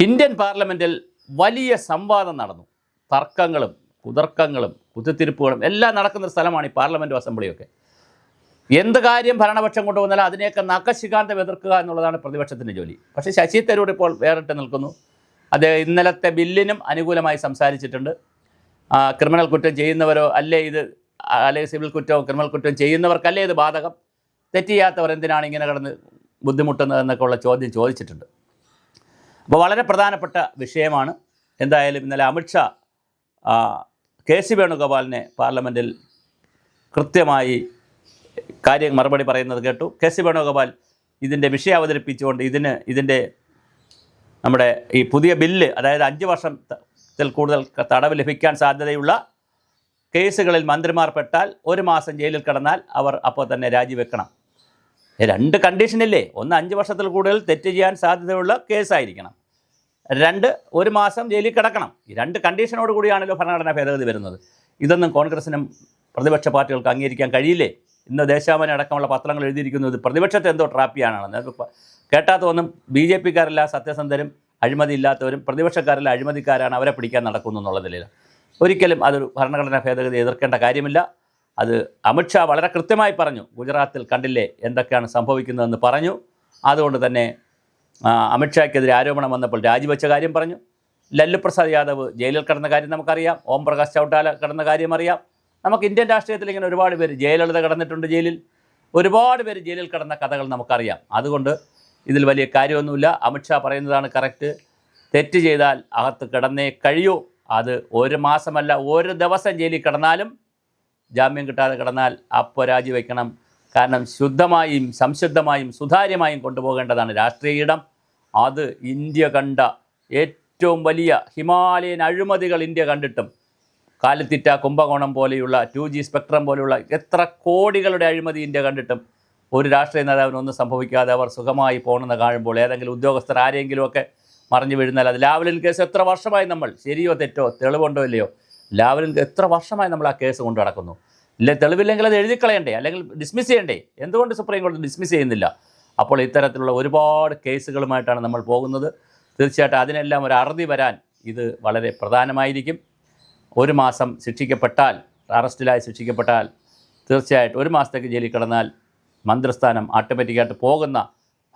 Indian പാർലമെന്റിൽ വലിയ സംവാദം നടന്നു. തർക്കങ്ങളും കുതർക്കങ്ങളും കുത്തിത്തിരിപ്പുകളും എല്ലാം നടക്കുന്ന സ്ഥലമാണ് ഈ പാർലമെന്റും അസംബ്ലിയൊക്കെ. എന്ത് കാര്യം ഭരണപക്ഷം കൊണ്ടുവന്നാലും അതിനെയൊക്കെ നഖശികാന്തം എതിർക്കുക എന്നുള്ളതാണ് പ്രതിപക്ഷത്തിന്റെ ജോലി. പക്ഷേ ശശി തരൂർ ഇപ്പോൾ വേറിട്ട് നിൽക്കുന്നു. അദ്ദേഹം ഇന്നലത്തെ ബില്ലിനും അനുകൂലമായി സംസാരിച്ചിട്ടുണ്ട്. ക്രിമിനൽ കുറ്റം ചെയ്യുന്നവരോ അല്ലേ ഇത് അല്ലെങ്കിൽ സിവിൽ കുറ്റവും ക്രിമിനൽ കുറ്റവും ചെയ്യുന്നവർക്കല്ലേ ഇത് ബാധകം? തെറ്റിയാത്തവർ എന്തിനാണ് ഇങ്ങനെ കിടന്ന് ബുദ്ധിമുട്ടുന്നത് എന്നൊക്കെയുള്ള ചോദ്യം ചോദിച്ചിട്ടുണ്ട്. അപ്പോൾ വളരെ പ്രധാനപ്പെട്ട വിഷയമാണ്. എന്തായാലും ഇന്നലെ അമിത്ഷാ കെ സി വേണുഗോപാലിനെ പാർലമെന്റിൽ കൃത്യമായി കാര്യം മറുപടി പറയുന്നത് കേട്ടു. കെ സി വേണുഗോപാൽ ഇതിന്റെ വിഷയം അവതരിപ്പിച്ചുകൊണ്ട് ഇതിന് ഇതിന്റെ നമ്മുടെ ഈ പുതിയ ബില്ല് അതായത് അഞ്ച് വർഷത്തിൽ കൂടുതൽ തടവ് ലഭിക്കാൻ സാധ്യതയുള്ള കേസുകളിൽ മന്ത്രിമാർ പെട്ടാൽ ഒരു മാസം ജയിലിൽ കിടന്നാൽ അവർ അപ്പോൾ തന്നെ രാജിവെക്കണം. രണ്ട് കണ്ടീഷനില്ലേ ഒന്ന് അഞ്ച് വർഷത്തിൽ കൂടുതൽ തെറ്റ് ചെയ്യാൻ സാധ്യതയുള്ള കേസായിരിക്കണം. രണ്ട് ഒരു മാസം ജയിലിൽ കിടക്കണം. ഈ രണ്ട് കണ്ടീഷനോട് കൂടിയാണല്ലോ ഭരണഘടനാ ഭേദഗതി വരുന്നത്. ഇതൊന്നും കോൺഗ്രസിനും പ്രതിപക്ഷ പാർട്ടികൾക്ക് അംഗീകരിക്കാൻ കഴിയില്ലേ? ഇന്ന് ദേശാമനെ അടക്കമുള്ള പത്രങ്ങൾ എഴുതിയിരിക്കുന്നത് പ്രതിപക്ഷത്തെ എന്തോ ട്രാപ്പിയാണെന്ന് ചെയ്യാനാണ്. കേട്ടാത്തൊന്നും ബി ജെ പിക്കാരല്ല സത്യസന്ധരും അഴിമതിയില്ലാത്തവരും പ്രതിപക്ഷക്കാരല്ല അഴിമതിക്കാരാണ് അവരെ പിടിക്കാൻ നടക്കുന്നു എന്നുള്ള നിലയിൽ ഒരിക്കലും അതൊരു ഭരണഘടനാ ഭേദഗതി എതിർക്കേണ്ട കാര്യമില്ല. അത് അമിത്ഷാ വളരെ കൃത്യമായി പറഞ്ഞു ഗുജറാത്തിൽ കണ്ടില്ലേ എന്തൊക്കെയാണ് സംഭവിക്കുന്നതെന്ന് പറഞ്ഞു. അതുകൊണ്ട് തന്നെ അമിത്ഷായ്ക്കെതിരെ ആരോപണം വന്നപ്പോൾ രാജിവെച്ച കാര്യം പറഞ്ഞു. ലല്ലു പ്രസാദ് യാദവ് ജയിലിൽ കിടന്ന കാര്യം നമുക്കറിയാം ഓം പ്രകാശ് ചൗട്ടാല കിടന്ന കാര്യം അറിയാം. നമുക്ക് ഇന്ത്യൻ രാഷ്ട്രീയത്തിൽ ഇങ്ങനെ ഒരുപാട് പേര് ജയലളിത കിടന്നിട്ടുണ്ട് ജയിലിൽ. ഒരുപാട് പേര് ജയിലിൽ കിടന്ന കഥകൾ നമുക്കറിയാം. അതുകൊണ്ട് ഇതിൽ വലിയ കാര്യമൊന്നുമില്ല. അമിത്ഷാ പറയുന്നതാണ് കറക്റ്റ്. തെറ്റ് ചെയ്താൽ അകത്ത് കിടന്നേ കഴിയൂ. അത് ഒരു മാസമല്ല ഒരു ദിവസം ജയിലിൽ കിടന്നാലും ജാമ്യം കിട്ടാതെ കിടന്നാൽ അപ്പോൾ രാജിവെക്കണം കാരണം ശുദ്ധമായും സംശുദ്ധമായും സുതാര്യമായും കൊണ്ടുപോകേണ്ടതാണ് രാഷ്ട്രീയ ഇടം. അത് ഇന്ത്യ കണ്ട ഏറ്റവും വലിയ ഹിമാലയൻ അഴിമതികൾ ഇന്ത്യ കണ്ടിട്ടും. കാലത്തിറ്റ കുംഭകോണം പോലെയുള്ള ടു ജി സ്പെക്ട്രം പോലെയുള്ള എത്ര കോടികളുടെ അഴിമതി ഇന്ത്യ കണ്ടിട്ടും. ഒരു രാഷ്ട്രീയ നേതാവിന് ഒന്നും സംഭവിക്കാതെ അവർ സുഖമായി പോകണമെന്ന് കാണുമ്പോൾ ഏതെങ്കിലും ഉദ്യോഗസ്ഥർ ആരെങ്കിലുമൊക്കെ മറിഞ്ഞു വീഴുന്നാൽ അത് ലാവലിൻ കേസ് എത്ര വർഷമായി നമ്മൾ ശരിയോ തെറ്റോ തെളിവുണ്ടോ ഇല്ലയോ? ലാവലിൻ എത്ര വർഷമായി നമ്മൾ ആ കേസ് കൊണ്ട് നടക്കുന്നു? ഇല്ല തെളിവില്ലെങ്കിൽ അത് എഴുതി കളയണ്ടേ അല്ലെങ്കിൽ ഡിസ്മിസ് ചെയ്യണ്ടേ? എന്തുകൊണ്ട് സുപ്രീം കോടതി ഡിസ്മിസ് ചെയ്യുന്നില്ല? അപ്പോൾ ഇത്തരത്തിലുള്ള ഒരുപാട് കേസുകളുമായിട്ടാണ് നമ്മൾ പോകുന്നത്. തീർച്ചയായിട്ടും അതിനെല്ലാം ഒരു അറുതി വരാൻ ഇത് വളരെ പ്രധാനമായിരിക്കും. ഒരു മാസം ശിക്ഷിക്കപ്പെട്ടാൽ അറസ്റ്റിലായി ശിക്ഷിക്കപ്പെട്ടാൽ തീർച്ചയായിട്ടും ഒരു മാസത്തേക്ക് ജയിലിൽ കിടന്നാൽ മന്ത്രിസ്ഥാനം ഓട്ടോമാറ്റിക്കായിട്ട് പോകുന്ന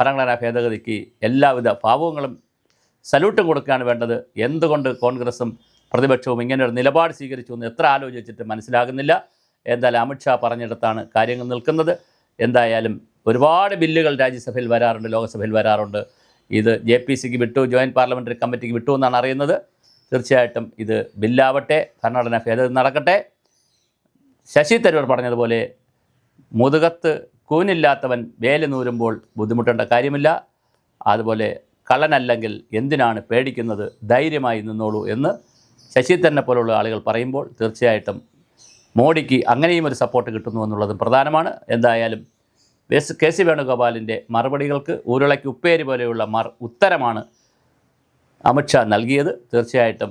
ഭരണഘടനാ ഭേദഗതിക്ക് എല്ലാവിധ ഭാവങ്ങളും സല്യൂട്ടും കൊടുക്കുകയാണ് വേണ്ടത്. എന്തുകൊണ്ട് കോൺഗ്രസും പ്രതിപക്ഷവും ഇങ്ങനെ ഒരു നിലപാട് സ്വീകരിച്ചു എന്ന് എത്ര ആലോചിച്ചിട്ട് മനസ്സിലാകുന്നില്ല. എന്തായാലും അമിത്ഷാ പറഞ്ഞിടത്താണ് കാര്യങ്ങൾ നിൽക്കുന്നത്. എന്തായാലും ഒരുപാട് ബില്ലുകൾ രാജ്യസഭയിൽ വരാറുണ്ട് ലോക്സഭയിൽ വരാറുണ്ട്. ഇത് ജെ പി സിക്ക് വിട്ടു ജോയിന്റ് പാർലമെന്ററി കമ്മിറ്റിക്ക് വിട്ടു എന്നാണ് അറിയുന്നത്. തീർച്ചയായിട്ടും ഇത് ബില്ലാവട്ടെ ഭരണഘടനാ ഭേദഗതി നടക്കട്ടെ. ശശി തരൂർ പറഞ്ഞതുപോലെ മുതുകത്ത് കൂനില്ലാത്തവൻ വേല നൂരുമ്പോൾ ബുദ്ധിമുട്ടേണ്ട കാര്യമില്ല. അതുപോലെ കള്ളനല്ലെങ്കിൽ എന്തിനാണ് പേടിക്കുന്നത്? ധൈര്യമായി നിന്നോളൂ എന്ന് ശശി തന്നെ പോലുള്ള ആളുകൾ പറയുമ്പോൾ തീർച്ചയായിട്ടും മോഡിക്ക് അങ്ങനെയും ഒരു സപ്പോർട്ട് കിട്ടുന്നു എന്നുള്ളതും പ്രധാനമാണ്. എന്തായാലും എസ് കെ സി വേണുഗോപാലിന്റെ മറുപടികൾക്ക് ഉരുളയ്ക്ക് ഉപ്പേരി പോലെയുള്ള മർ ഉത്തരമാണ് അമിത്ഷാ നൽകിയത്. തീർച്ചയായിട്ടും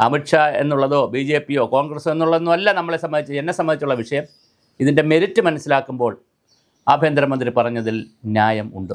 അമിത്ഷാ എന്നുള്ളതോ ബി ജെ പിയോ കോൺഗ്രസോ എന്നുള്ളതൊന്നും അല്ല നമ്മളെ സംബന്ധിച്ച് എന്നെ സംബന്ധിച്ചുള്ള വിഷയം. ഇതിന്റെ മെരിറ്റ് മനസ്സിലാക്കുമ്പോൾ ആഭ്യന്തരമന്ത്രി പറഞ്ഞതിൽ ന്യായം ഉണ്ട്.